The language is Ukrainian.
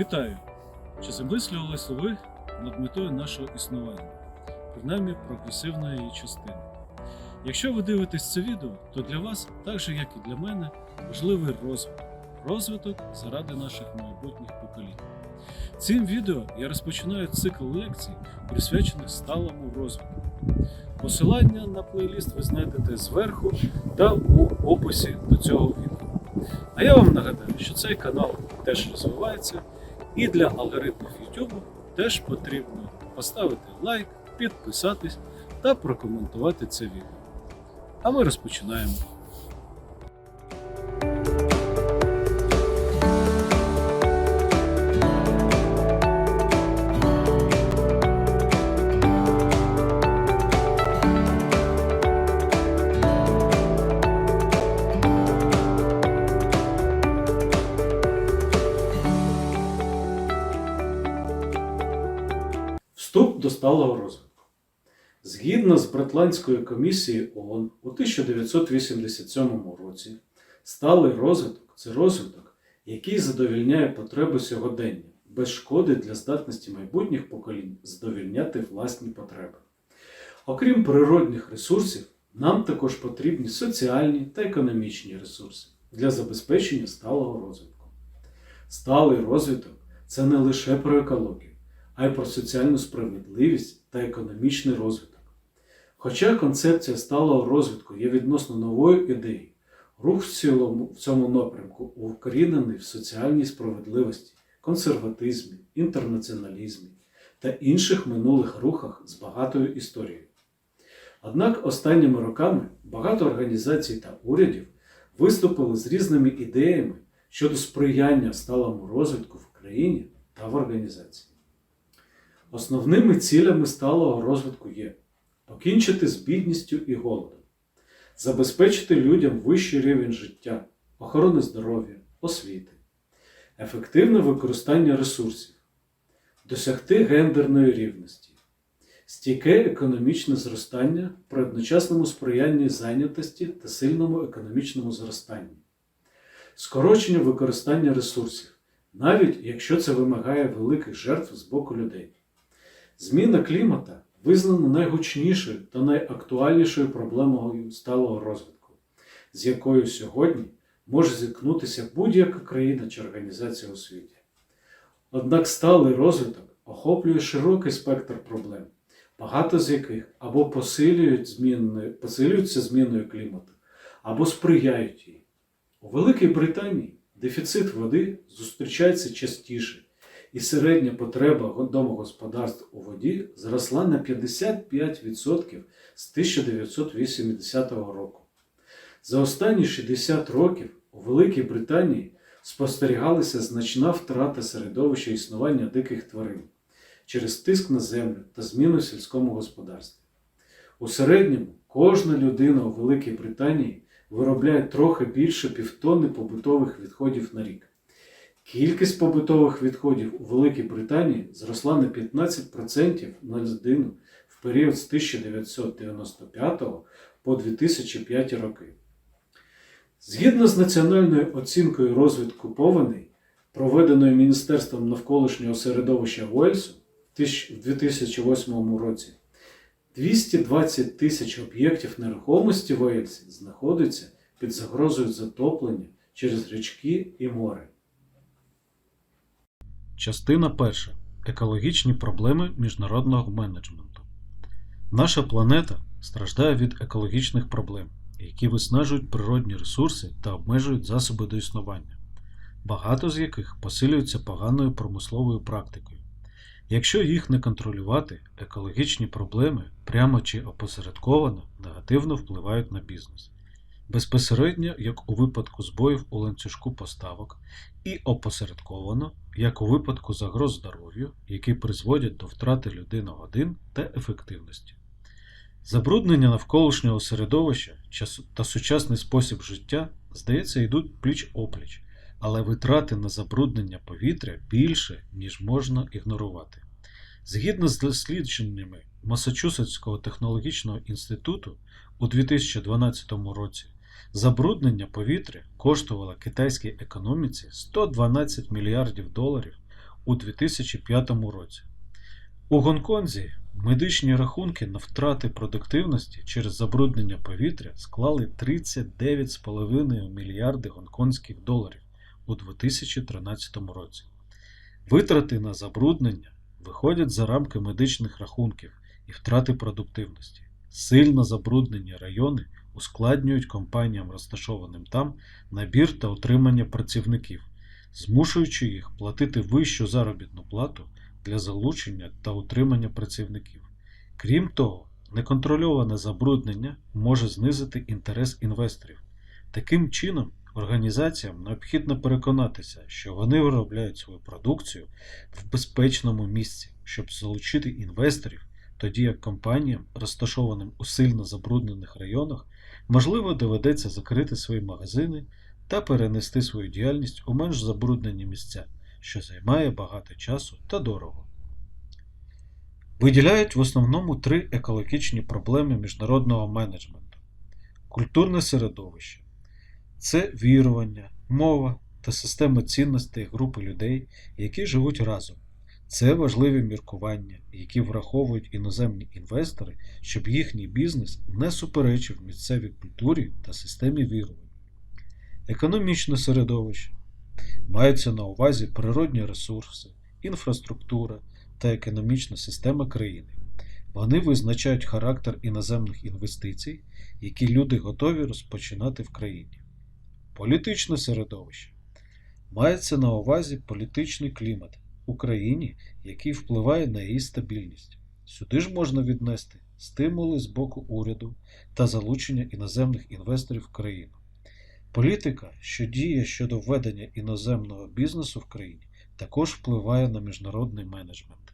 Вітаю! Чи замислювалися ви над метою нашого існування, принаймні прогресивної її частини? Якщо ви дивитесь це відео, то для вас, так же як і для мене, важливий розвиток. Розвиток заради наших майбутніх поколінь. Цим відео я розпочинаю цикл лекцій, присвячених сталому розвитку. Посилання на плейліст ви знайдете зверху та у описі до цього відео. А я вам нагадаю, що цей канал теж розвивається, і для алгоритмів YouTube теж потрібно поставити лайк, підписатись та прокоментувати це відео. А ми розпочинаємо. Сталого розвитку. Згідно з Братландською комісією ООН у 1987 році, сталий розвиток це розвиток, який задовільняє потреби сьогодення, без шкоди для здатності майбутніх поколінь задовільняти власні потреби. Окрім природних ресурсів, нам також потрібні соціальні та економічні ресурси для забезпечення сталого розвитку. Сталий розвиток це не лише про екологію а й про соціальну справедливість та економічний розвиток. Хоча концепція сталого розвитку є відносно новою ідеєю, рух в цілому в цьому напрямку укорінений в соціальній справедливості, консерватизмі, інтернаціоналізмі та інших минулих рухах з багатою історією. Однак останніми роками багато організацій та урядів виступили з різними ідеями щодо сприяння сталому розвитку в країні та в організації. Основними цілями сталого розвитку є покінчити з бідністю і голодом, забезпечити людям вищий рівень життя, охорони здоров'я, освіти, ефективне використання ресурсів, досягти гендерної рівності, стійке економічне зростання при одночасному сприянні зайнятості та сильному економічному зростанні, скорочення використання ресурсів, навіть якщо це вимагає великих жертв з боку людей. Зміна клімата визнана найгучнішою та найактуальнішою проблемою сталого розвитку, з якою сьогодні може зіткнутися будь-яка країна чи організація у світі. Однак сталий розвиток охоплює широкий спектр проблем, багато з яких або посилюють зміни, посилюються зміною клімату, або сприяють їй. У Великій Британії дефіцит води зустрічається частіше і середня потреба домогосподарств у воді зросла на 55% з 1980 року. За останні 60 років у Великій Британії спостерігалася значна втрата середовища існування диких тварин через тиск на землю та зміну в сільському господарстві. У середньому кожна людина у Великій Британії виробляє трохи більше півтонни побутових відходів на рік. Кількість побутових відходів у Великій Британії зросла на 15% на людину в період з 1995 по 2005 роки. Згідно з національною оцінкою розвитку повеней, проведеною Міністерством навколишнього середовища Уельсу в 2008 році, 220 тисяч об'єктів нерухомості в Уельсі знаходяться під загрозою затоплення через річки і море. Частина перша. Екологічні проблеми міжнародного менеджменту. Наша планета страждає від екологічних проблем, які виснажують природні ресурси та обмежують засоби до існування, багато з яких посилюються поганою промисловою практикою. Якщо їх не контролювати, екологічні проблеми прямо чи опосередковано негативно впливають на бізнес безпосередньо, як у випадку збоїв у ланцюжку поставок, і опосередковано, як у випадку загроз здоров'ю, які призводять до втрати людиногодин та ефективності. Забруднення навколишнього середовища та сучасний спосіб життя, здається, йдуть пліч опліч, але витрати на забруднення повітря більше, ніж можна ігнорувати. Згідно з дослідженнями Масачусетського технологічного інституту у 2012 році Забруднення повітря коштувало китайській економіці 112 мільярдів доларів у 2005 році. У Гонконзі медичні рахунки на втрати продуктивності через забруднення повітря склали 39,5 мільярди гонконгських доларів у 2013 році. Витрати на забруднення виходять за рамки медичних рахунків і втрати продуктивності. Сильно забруднені райони ускладнюють компаніям, розташованим там, набір та утримання працівників, змушуючи їх платити вищу заробітну плату для залучення та утримання працівників. Крім того, неконтрольоване забруднення може знизити інтерес інвесторів. Таким чином, організаціям необхідно переконатися, що вони виробляють свою продукцію в безпечному місці, щоб залучити інвесторів, тоді як компаніям, розташованим у сильно забруднених районах, можливо доведеться закрити свої магазини та перенести свою діяльність у менш забруднені місця, що займає багато часу та дорого. Виділяють в основному три екологічні проблеми міжнародного менеджменту: культурне середовище це вірування, мова та система цінностей групи людей, які живуть разом. Це важливі міркування, які враховують іноземні інвестори, щоб їхній бізнес не суперечив місцевій культурі та системі вірувань. Економічне середовище маються на увазі природні ресурси, інфраструктура та економічна система країни. Вони визначають характер іноземних інвестицій, які люди готові розпочинати в країні. Політичне середовище мається на увазі політичний клімат у країні, який впливає на її стабільність. Сюди ж можна віднести стимули з боку уряду та залучення іноземних інвесторів в країну. Політика, що діє щодо введення іноземного бізнесу в країні, також впливає на міжнародний менеджмент.